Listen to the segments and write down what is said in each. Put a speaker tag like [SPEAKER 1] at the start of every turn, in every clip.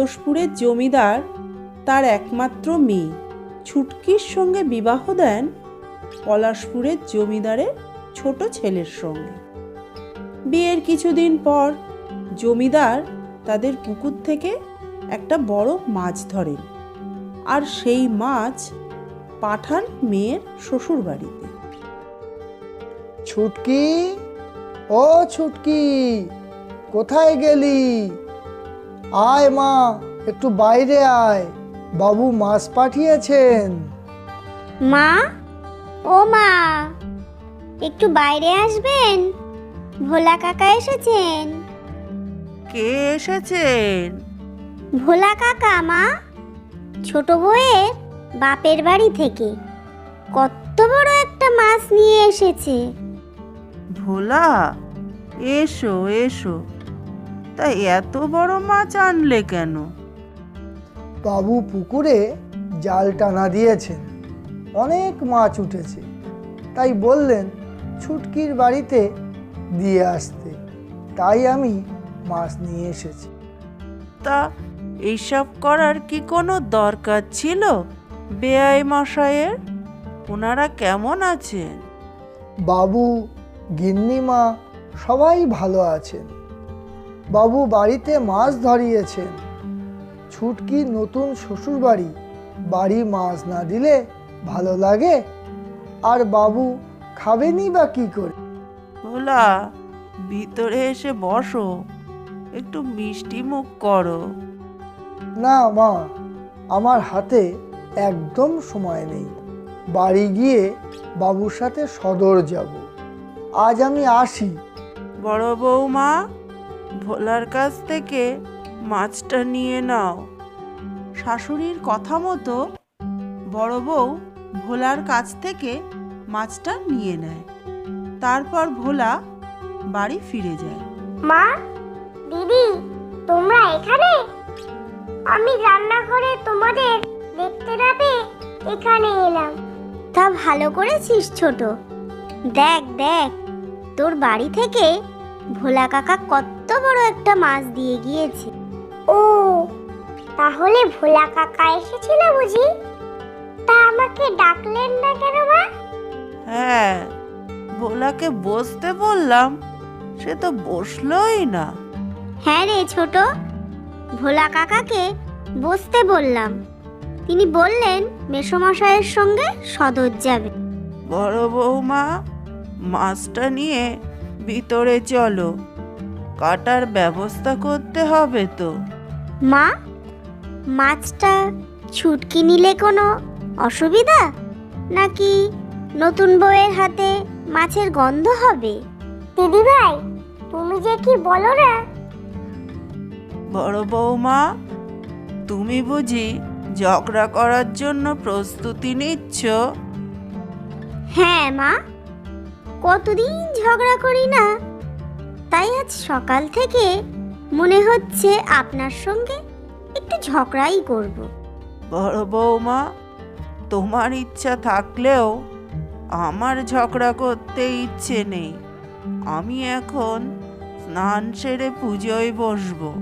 [SPEAKER 1] সন্তোষপুরের জমিদার তার একমাত্র মেয়ে। ছুটকির সঙ্গে বিবাহ দেন পলাশপুরের জমিদারের ছোট ছেলের সঙ্গে। বিয়ের কিছুদিন পর জমিদার তাদের পুকুর থেকে একটা বড় মাছ ধরেন আর সেই মাছ পাঠান মেয়ের শ্বশুর বাড়িতে
[SPEAKER 2] ছুটকি, ও ছুটকি, কোথায় গেলি? আয় মা একটু বাইরে আয়। বাবু মাছ পাঠিয়েছেন।
[SPEAKER 3] মা? ও মা একটু বাইরে আসবেন? ভোলা কাকা এসেছেন।
[SPEAKER 1] কে এসেছেন?
[SPEAKER 3] ভোলা কাকা মা ছোট বউয়ের বাপের বাড়ি থেকে। কত বড় একটা মাছ নিয়ে এসেছে।
[SPEAKER 1] ভোলা এসো এসো। তা এত বড় মাছ আনলে কেন?
[SPEAKER 2] বাবু পুকুরে জাল টানা দিয়েছেন অনেক মাছ উঠেছে। তাই বললেন ছুটকির বাড়িতে দিয়ে আসতে। তাই আমি মাছ নিয়ে এসেছি।
[SPEAKER 1] তা এইসব করার কি কোনো দরকার ছিল বেআই মশাইয়ের? ওনারা কেমন আছেন?
[SPEAKER 2] বাবু গিন্নিমা সবাই ভালো আছেন। বাবু বাড়িতে মাছ ধরিয়েছেন ছুটকি নতুন শ্বশুর বাড়ি বাড়ি মাছ না দিলে ভালো লাগে? আর বাবু খাবেনি বা কি করে?
[SPEAKER 1] ভোলা ভিতরে এসে বসো একটু মিষ্টি মুখ করো।
[SPEAKER 2] না মা আমার হাতে একদম সময় নেই। বাড়ি গিয়ে বাবুর সাথে সদর যাব। আজ আমি আসি।
[SPEAKER 1] বড় বৌমা ভোলার কাছ থেকে মাছটা নিয়ে নাও। শাশুড়ির কথা মতো বড় বউ ভোলার কাছ থেকে মাছটা নিয়ে নেয়। তারপর ভোলা বাড়ি ফিরে যায়।
[SPEAKER 3] মা, দিদি, তোমরা এখানে? আমি রান্না করে তোমাদের দেখতে না এখানে এলাম। তা ভালো করেছিস ছোট। দেখ দেখ, তোর বাড়ি থেকে ভোলা কাকা কত বড় একটা মাছ দিয়ে গিয়েছে। ও তাহলে ভোলা কাকা এসেছিল বুঝি? তা আমাকে ডাকলেন না কেন মা?
[SPEAKER 1] হ্যাঁ ভোলাকে বসতে বললাম সে তো বসলোই না।
[SPEAKER 3] হ্যাঁ রে ছোট ভোলা কাকাকে বসতে বললাম। তিনি বললেন মেসোমশাইয়ের সঙ্গে সদর যাবে।
[SPEAKER 1] বড় বৌমা মাছটা নিয়ে ভিতরে চলো। কাটার ব্যবস্থা করতে হবে তো।
[SPEAKER 3] মা মাছটা ছুটকি নিলে কোনো অসুবিধা? নাকি নতুন বউয়ের হাতে মাছের গন্ধ হবে? দিদি ভাই তুমি যে কি বলো না?
[SPEAKER 1] বড় বৌমা তুমি বুঝি ঝগড়া করার জন্য প্রস্তুতি নিচ্ছ?
[SPEAKER 3] হ্যাঁ মা। কতদিন ঝগড়া করি না। তাই আজ সকাল থেকে মনে হচ্ছে আপনার সঙ্গে একটু ঝগড়াই করব।
[SPEAKER 1] বড় বৌমা তোমার ইচ্ছা থাকলেও আমার ঝগড়া করতে ইচ্ছে নেই। আমি এখন স্নান সেরে পুজোয় বসবো।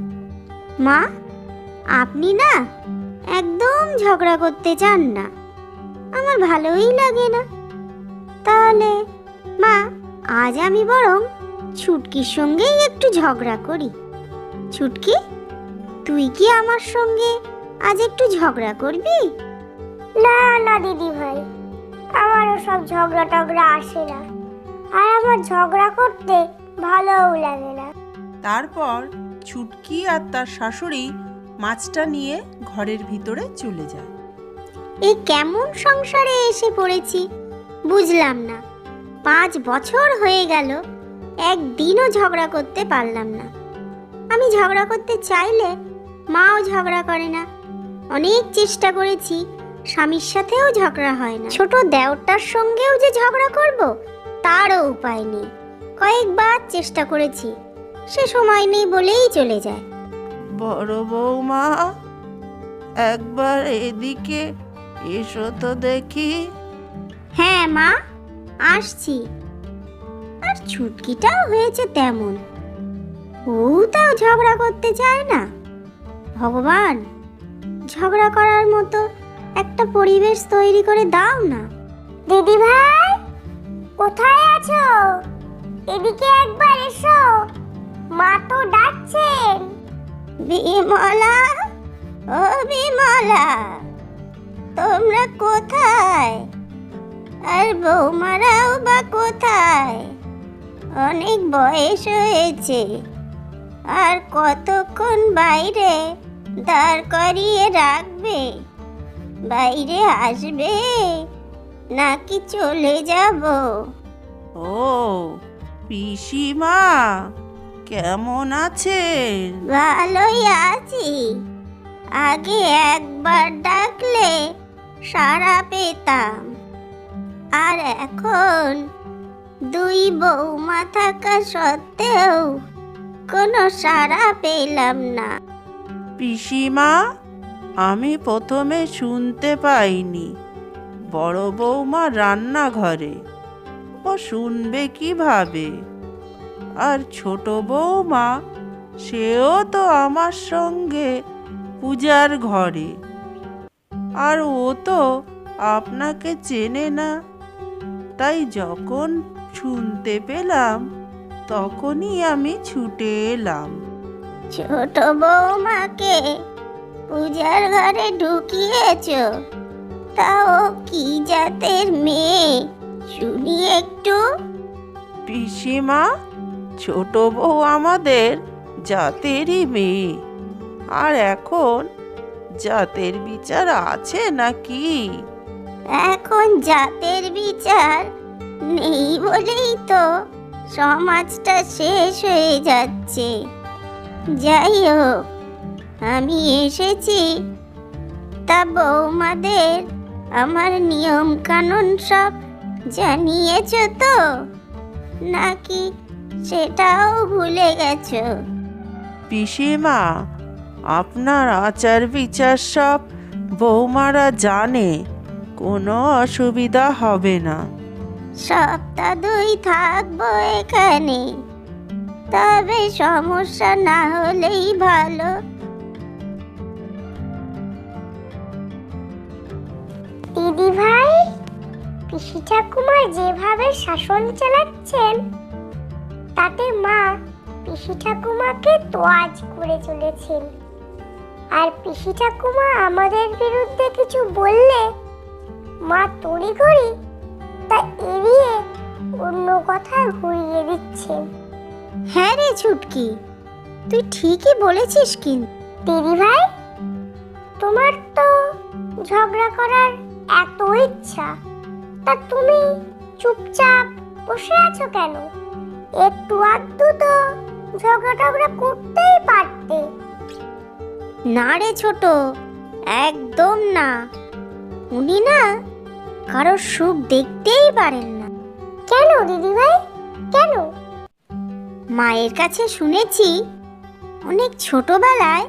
[SPEAKER 3] মা আপনি না একদম ঝগড়া করতে চান না। আমার ভালোই লাগে না। তাহলে মা আজ আমি বরং ছুটকির সঙ্গেই একটু ঝগড়া করি। ছুটকি তুই কি আমার সঙ্গে আজ একটু ঝগড়া করবি? না না দিদি ভাই আমারও সব ঝগড়া টগড়া আসে না। আর আমার ঝগড়া করতে ভালোও লাগে না।
[SPEAKER 1] তারপর ছুটকি আর তার শাশুড়ি মাছটা নিয়ে ঘরের ভিতরে চলে যায়।
[SPEAKER 3] এই কেমন সংসারে এসে পড়েছি বুঝলাম না। পাঁচ বছর হয়ে গেল একদিনও ঝগড়া করতে পারলাম না। আমি ঝগড়া করতে চাইলে মাও ঝগড়া করে না। অনেক চেষ্টা করেছি স্বামীর সাথেও ঝগড়া হয় না। ছোট দেওরটার সঙ্গেও যে ঝগড়া করব তারও উপায় নেই। কয়েকবার চেষ্টা করেছি সে সময় নেই বলেই চলে যায়।
[SPEAKER 1] বড় বৌমা একবার এদিকে এসো তো দেখি।
[SPEAKER 3] হ্যাঁ মা? আসছি। আর ছুটকিটাও হয়েছে তেমন। ও তাও ঝগড়া করতে চায় না। ভগবান ঝগড়া করার মতো একটা পরিবেশ তৈরি করে দাও না। দিদি ভাই কোথায় আছো? এদিকে একবার এসো। মা তো ডাকছেন। বিমলা ও বিমলা তোমরা কোথায়? আর বৌমারাও বা কোথায়? অনেক বয়স হয়েছে। আর কতক্ষণ বাইরে দাঁড় করিয়ে রাখবে? বাইরে আসবে? নাকি চলে যাব?
[SPEAKER 1] ও পিসিমা কেমন আছেন?
[SPEAKER 3] ভালোই আছি। আগে একবার ডাকলে সাড়া পেতাম। আর এখন দুই বৌমা থাকা সত্ত্বেও কোনো সাড়া পেলাম না।
[SPEAKER 1] পিসিমা, আমি প্রথমে শুনতে পাইনি। বড় বৌমা রান্নাঘরে, ও শুনবে কীভাবে? আর ছোট বৌমা, সেও তো আমার সঙ্গে পূজার ঘরে। আর ও তো আপনাকে চেনে না। তাই যখন শুনতে পেলাম তখনই আমি ছুটে এলাম।
[SPEAKER 3] ছোট বৌমাকে পূজার ঘরে ঢুকিয়েছ তাও কি জাতের মেয়ে? শুনি একটু।
[SPEAKER 1] পিসিমা ছোট বউ আমাদের জাতেরই মেয়ে। আর এখন জাতের বিচার আছে নাকি?
[SPEAKER 3] এখন জাতের বিচার নেই বলেই তো সমাজটা শেষ হয়ে যাচ্ছে। যাই হোক, আমি এসেছি। তা বৌমাদের আমার নিয়ম কানুন সব জানিয়েছ তো? নাকি সেটাও ভুলে গেছো?
[SPEAKER 1] পিসিমা, আপনার আচার বিচার সব বৌমারা জানে। কোনো অসুবিধা হবে না।
[SPEAKER 3] সপ্তাহ দুই থাকব এখানে। তবে সমস্যা না হলেই ভালো। দিদি ভাই পিসি ঠাকুমা যেভাবে শাসন চালাচ্ছেন তাতে মা পিসি ঠাকুমাকে তোয়াজ করে চলেছেন। আর পিসি ঠাকুমা আমাদের বিরুদ্ধে কিছু বললে মা তড়িঘড়ি তা এড়িয়ে অন্য কথা ঘুরিয়ে দিচ্ছে। হ্যাঁ রে ছুটকি তুই ঠিকই বলেছিস কি দিদি ভাই তোমার তো ঝগড়া করার এত ইচ্ছা। তা তুমি চুপচাপ বসে আছো কেন? একটু আধটু তো ঝগড়া টগড়া করতেই পারতে। না রে ছোট একদম না। উনি না কারোর সুখ দেখতেই পারেন না। কেন দিদি ভাই কেন? মায়ের কাছে শুনেছি অনেক ছোটবেলায়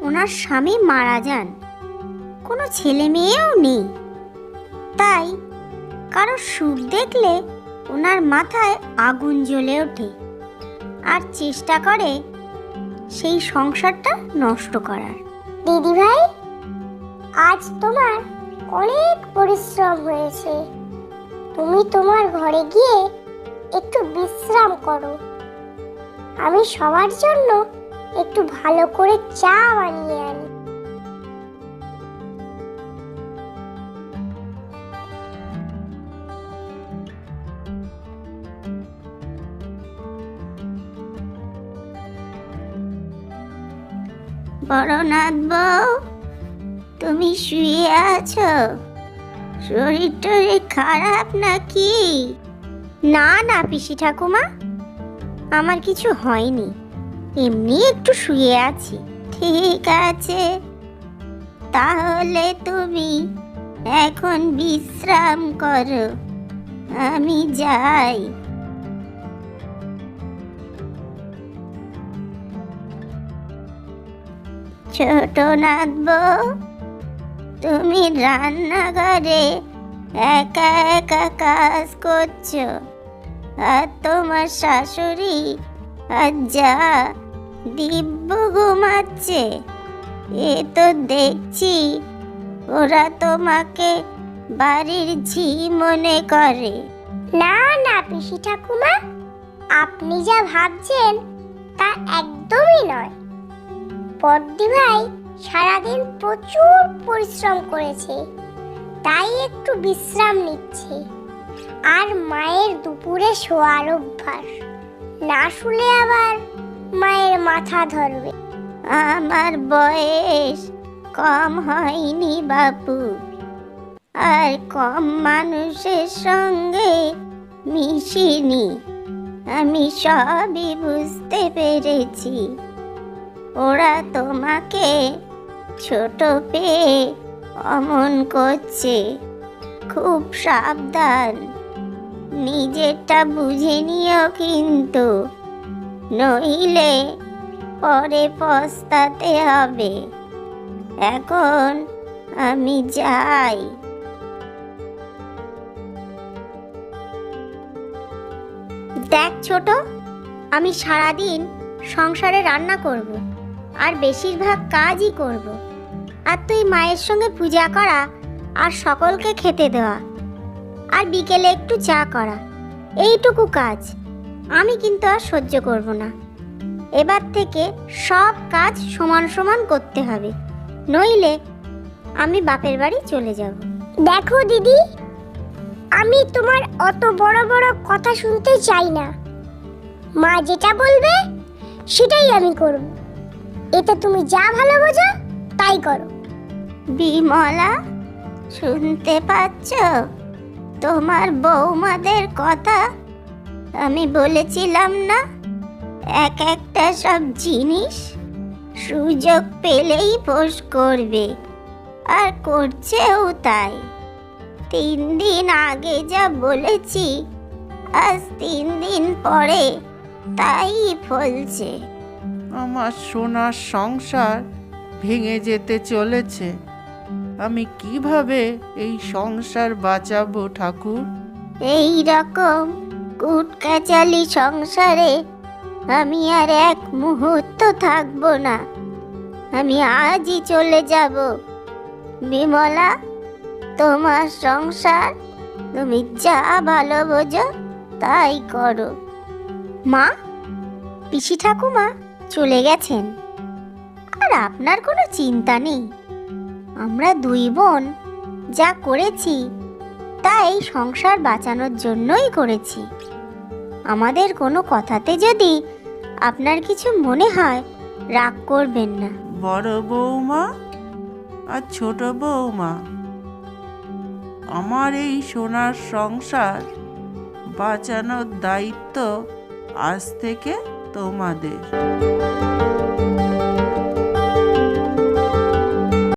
[SPEAKER 3] ওনার স্বামী মারা যান। কোনো ছেলে মেয়েও নেই। তাই কারোর সুখ দেখলে ওনার মাথায় আগুন জ্বলে ওঠে আর চেষ্টা করে সেই সংসারটা নষ্ট করার। দিদি ভাই আজ তোমার অনেক পরিশ্রম হয়েছে। তুমি তোমার ঘরে গিয়ে একটু বিশ্রাম করো। আমি সবার জন্য একটু ভালো করে চা বানিয়ে আনি। বড়নাথ বউ তুমি শুয়ে আছো? শরীর টরীর খারাপ নাকি? না না, পিসি ঠাকুমা, আমার কিছু হয়নি। এমনি একটু শুয়ে আছি। ঠিক আছে। তাহলে তুমি এখন বিশ্রাম করো। আমি যাই। ছোট নাথ তুমি রান্নাঘরে একা একা কাজ করছ। আর তোমার শাশুড়ি আর যা দিব্য ঘুমাচ্ছে, এ তো দেখছি ওরা তোমাকে বাড়ির ঝি মনে করে।
[SPEAKER 4] না না, পিসি ঠাকুমা, আপনি যা ভাবছেন তা একদমই নয়। পদ্দি ভাই সারাদিন প্রচুর পরিশ্রম করেছে, তাই একটু বিশ্রাম নিচ্ছে। আর মায়ের দুপুরে শোয়ার অভ্যাস, না শুলে আবার মায়ের মাথা ধরবে।
[SPEAKER 3] আমার বয়স কম হয়নি বাপু, আর কম মানুষের সঙ্গে মিশিনি। আমি সবই বুঝতে পেরেছি। ওরা তোমাকে ছোট পেয়ে অমন করছে। খুব সাবধান। নিজেরটা বুঝে নিও কিন্তু। নইলে পরে পস্তাতে হবে। এখন আমি যাই। দেখ ছোট, আমি সারাদিন সংসারে রান্না করব আর বেশিরভাগ কাজই করব। আর তুই মায়ের সঙ্গে পূজা করা আর সকলকে খেতে দেওয়া। আর বিকেলে একটু চা করা। এইটুকু কাজ। আমি কিন্তু আর সহ্য করব না। এবার থেকে সব কাজ সমান সমান করতে হবে। নইলে আমি বাপের বাড়ি চলে যাব।
[SPEAKER 4] দেখো দিদি, আমি তোমার অত বড় বড় কথা শুনতে চাই না। মা যেটা বলবে, সেটাই আমি করব। এতে তুমি যা ভালো বোঝো, তাই করো।
[SPEAKER 3] বিমলা, শুনতে পাচ্ছ? তোমার বৌমাদের কথা আমি বলেছিলাম না? এক একটা সব জিনিস সুযোগ পেলেই পোষ করবে, আর করছেও তাই। তিন দিন আগে যা বলেছি, আজ তিন দিন পরে তাই ফলছে।
[SPEAKER 1] আমার সোনার সংসার ভেঙে যেতে চলেছে। আমি কীভাবে এই সংসার বাঁচাবো, ঠাকুর?
[SPEAKER 3] এই রকম কুটকাচালি সংসারে আমি আর এক মুহূর্ত থাকব না। আমি আজই চলে যাব। বিমলা, তোমার সংসার, তুমি যা ভালো বোঝো তাই করো। মা, পিসি ঠাকুমা চলে গেছেন। আর আপনার কোনো চিন্তা নেই। আমরা দুই বোন, যা করেছি, তাই সংসার বাঁচানোর জন্যই করেছি। আমাদের কোনো কথাতে যদি আপনার কিছু মনে হয়, রাগ করবেন না।
[SPEAKER 1] বড় বৌমা আর ছোট বৌমা, আমার এই সোনার সংসার বাঁচানোর দায়িত্ব আজ থেকে তোমাদের।